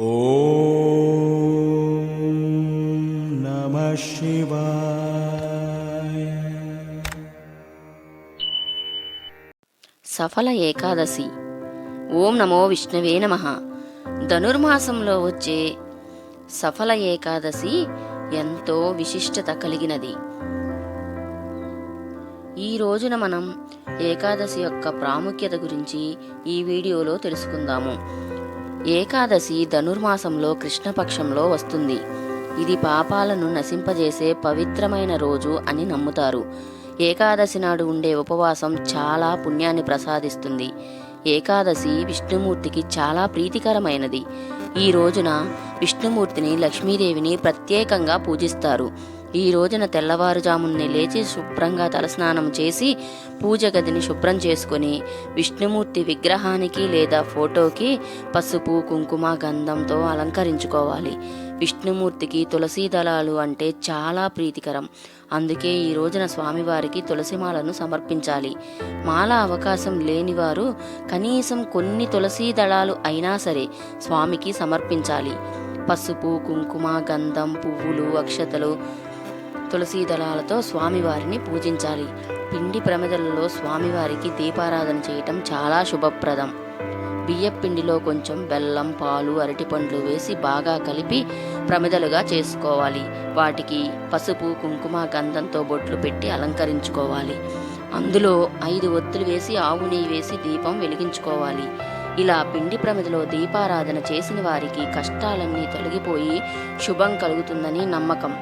ఓ నమ శివాయ. సఫల ఏకాదశి. ఓం నమో విష్ణువే నమ. ధనుర్మాసంలో వచ్చే సఫల ఏకాదశి ఎంతో విశిష్టత కలిగినది. ఈ రోజున మనం ఏకాదశి యొక్క ప్రాముఖ్యత గురించి ఈ వీడియోలో తెలుసుకుందాము. ఏకాదశి ధనుర్మాసంలో కృష్ణపక్షంలో వస్తుంది. ఇది పాపాలను నశింపజేసే పవిత్రమైన రోజు అని నమ్ముతారు. ఏకాదశి నాడు ఉండే ఉపవాసం చాలా పుణ్యాన్ని ప్రసాదిస్తుంది. ఏకాదశి విష్ణుమూర్తికి చాలా ప్రీతికరమైనది. ఈ రోజున విష్ణుమూర్తిని లక్ష్మీదేవిని ప్రత్యేకంగా పూజిస్తారు. ఈ రోజున తెల్లవారుజామునే లేచి శుభ్రంగా తలస్నానం చేసి పూజ గదిని శుభ్రం చేసుకొని విష్ణుమూర్తి విగ్రహానికి లేదా ఫోటోకి పసుపు కుంకుమ గంధంతో అలంకరించుకోవాలి. విష్ణుమూర్తికి తులసీ దళాలు అంటే చాలా ప్రీతికరం. అందుకే ఈ రోజున స్వామివారికి తులసిమాలను సమర్పించాలి. మాల అవకాశం లేనివారు కనీసం కొన్ని తులసీ దళాలు అయినా సరే స్వామికి సమర్పించాలి. పసుపు కుంకుమ గంధం పువ్వులు అక్షతలు తులసీ దళాలతో స్వామివారిని పూజించాలి. పిండి ప్రమిదలలో స్వామివారికి దీపారాధన చేయటం చాలా శుభప్రదం. బియ్యపిండిలో కొంచెం బెల్లం పాలు అరటిపండ్లు వేసి బాగా కలిపి ప్రమిదలుగా చేసుకోవాలి. వాటికి పసుపు కుంకుమ గంధంతో బొట్లు పెట్టి అలంకరించుకోవాలి. అందులో ఐదు ఒత్తులు వేసి ఆవు నెయ్యి వేసి దీపం వెలిగించుకోవాలి. ఇలా పిండి ప్రమిదలో దీపారాధన చేసిన వారికి కష్టాలన్నీ తొలగిపోయి శుభం కలుగుతుందని నమ్మకం.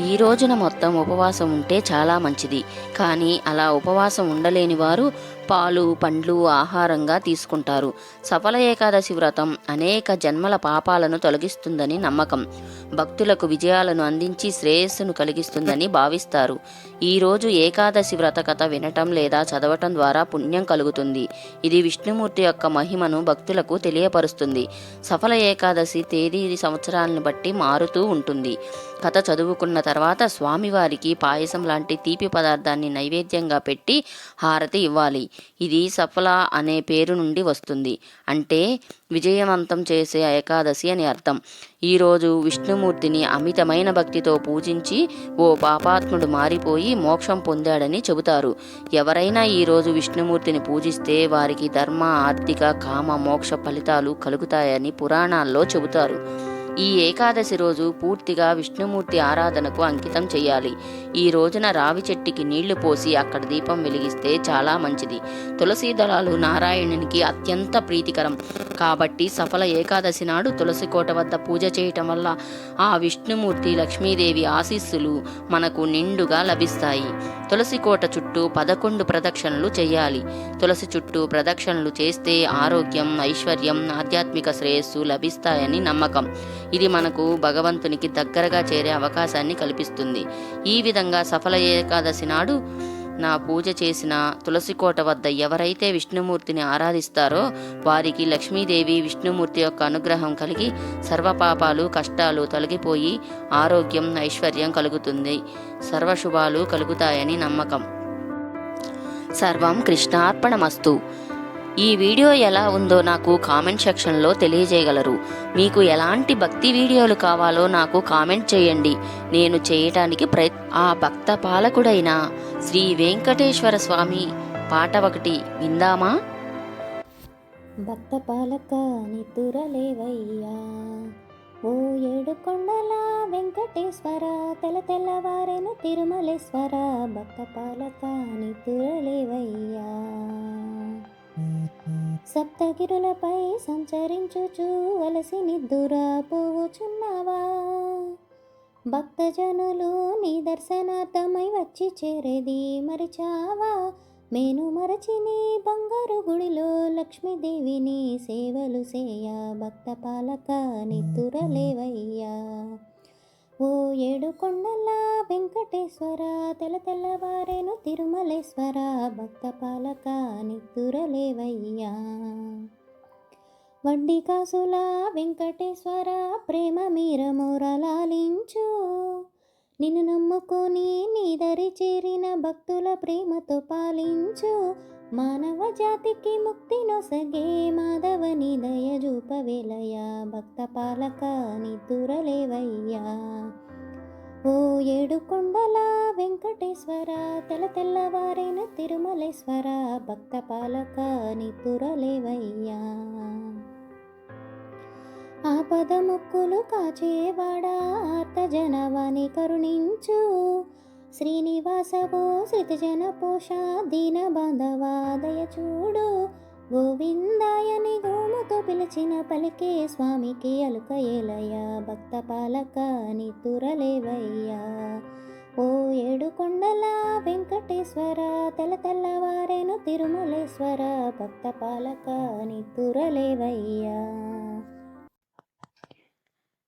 ఈ రోజున మొత్తం ఉపవాసం ఉంటే చాలా మంచిది. కానీ అలా ఉపవాసం ఉండలేని వారు పాలు పండ్లు ఆహారంగా తీసుకుంటారు. సఫల ఏకాదశి వ్రతం అనేక జన్మల పాపాలను తొలగిస్తుందని నమ్మకం. భక్తులకు విజయాలను అందించి శ్రేయస్సును కలిగిస్తుందని భావిస్తారు. ఈరోజు ఏకాదశి వ్రత కథ వినటం లేదా చదవటం ద్వారా పుణ్యం కలుగుతుంది. ఇది విష్ణుమూర్తి యొక్క మహిమను భక్తులకు తెలియపరుస్తుంది. సఫల ఏకాదశి తేదీ సంవత్సరాలను బట్టి మారుతూ ఉంటుంది. కథ చదువుకున్న తర్వాత స్వామివారికి పాయసం లాంటి తీపి పదార్థాన్ని నైవేద్యంగా పెట్టి హారతి ఇవ్వాలి. ఇది సఫల అనే పేరు నుండి వస్తుంది. అంటే విజయవంతం చేసే ఏకాదశి అని అర్థం. ఈరోజు విష్ణుమూర్తిని అమితమైన భక్తితో పూజించి ఓ పాపాత్ముడు మారిపోయి మోక్షం పొందాడని చెబుతారు. ఎవరైనా ఈరోజు విష్ణుమూర్తిని పూజిస్తే వారికి ధర్మ ఆర్థిక కామ మోక్ష ఫలితాలు కలుగుతాయని పురాణాల్లో చెబుతారు. ఈ ఏకాదశి రోజు పూర్తిగా విష్ణుమూర్తి ఆరాధనకు అంకితం చేయాలి. ఈ రోజున రావి చెట్టుకి నీళ్ళు పోసి అక్కడ దీపం వెలిగిస్తే చాలా మంచిది. తులసి దళాలు నారాయణునికి అత్యంత ప్రీతికరం. కాబట్టి సఫల ఏకాదశి నాడు తులసి కోట వద్ద పూజ చేయటం వల్ల ఆ విష్ణుమూర్తి లక్ష్మీదేవి ఆశీస్సులు మనకు నిండుగా లభిస్తాయి. తులసి కోట చుట్టూ పదకొండు ప్రదక్షిణలు చేయాలి. తులసి చుట్టూ ప్రదక్షిణలు చేస్తే ఆరోగ్యం ఐశ్వర్యం ఆధ్యాత్మిక శ్రేయస్సు లభిస్తాయని నమ్మకం. ఇది మనకు భగవంతునికి దగ్గరగా చేరే అవకాశాన్ని కల్పిస్తుంది. ఈ విధంగా సఫల ఏకాదశి నాడు నా పూజ చేసిన తులసి కోట వద్ద ఎవరైతే విష్ణుమూర్తిని ఆరాధిస్తారో వారికి లక్ష్మీదేవి విష్ణుమూర్తి యొక్క అనుగ్రహం కలిగి సర్వపాపాలు కష్టాలు తొలగిపోయి ఆరోగ్యం ఐశ్వర్యం కలుగుతుంది. సర్వశుభాలు కలుగుతాయని నమ్మకం. సర్వం కృష్ణార్పణమస్తు. ఈ వీడియో ఎలా ఉందో నాకు కామెంట్ సెక్షన్లో తెలియజేయగలరు. మీకు ఎలాంటి భక్తి వీడియోలు కావాలో నాకు కామెంట్ చేయండి. నేను చేయటానికి ప్రయత్ ఆ భక్త పాలకుడైన శ్రీ వెంకటేశ్వర స్వామి పాట ఒకటి విందామా? భక్త పాలక నిద్దురలేవయ్యా ఓ ఏడు కొండల వెంకటేశ్వర తెల తెల్లవారెను తిరుమలేశ్వర భక్త పాలక నితురలేవయ్యా సప్తగిరులపై సంచరించుచు వలసి నిద్దురా పోవుచున్నావా భక్తజనులు నీ దర్శనార్థమై వచ్చి చేరేది మరిచావా? మేను మరచి నీ బంగారు గుడిలో లక్ష్మీదేవిని సేవలు సేయ భక్త పాలక నిద్దురలేవయ్యా. ఓ ఏడు కొండల వెంకటేశ్వర తెల తెల్లవారేను తిరుమలేశ్వర భక్త పాలక నిద్దురలేవయ్యా వడ్డీ కాసుల వెంకటేశ్వర ప్రేమ మీర మొరలాలించు. నిన్ను నమ్ముకొని నీ దరి చేరిన భక్తుల ప్రేమతో పాలించు. మానవ జాతికి ముక్తి నొసగే మాధవని దయ చూపవేలయ్యా భక్త పాలక నిద్దురలేవయ్యా ఓ ఏడు కొండల వెంకటేశ్వర తెల తెల్లవారైన తిరుమలేశ్వర భక్త పాలక నిద్దురలేవయ్యా ఆపద ముక్కులు కాచేవాడా ఆర్త కరుణించు. శ్రీనివాసవో శ్రితజన పోష దీన బాంధవాదయ చూడు. గోవిందాయని గోముతో పిలిచిన పలికే స్వామికి అలుక ఏలయ్యా భక్త పాలక నితురలేవయ్యా. ఓ ఏడు కొండల వెంకటేశ్వర తెల తెల్లవారేను తిరుమలేశ్వర భక్త పాలక నితురలేవయ్యా.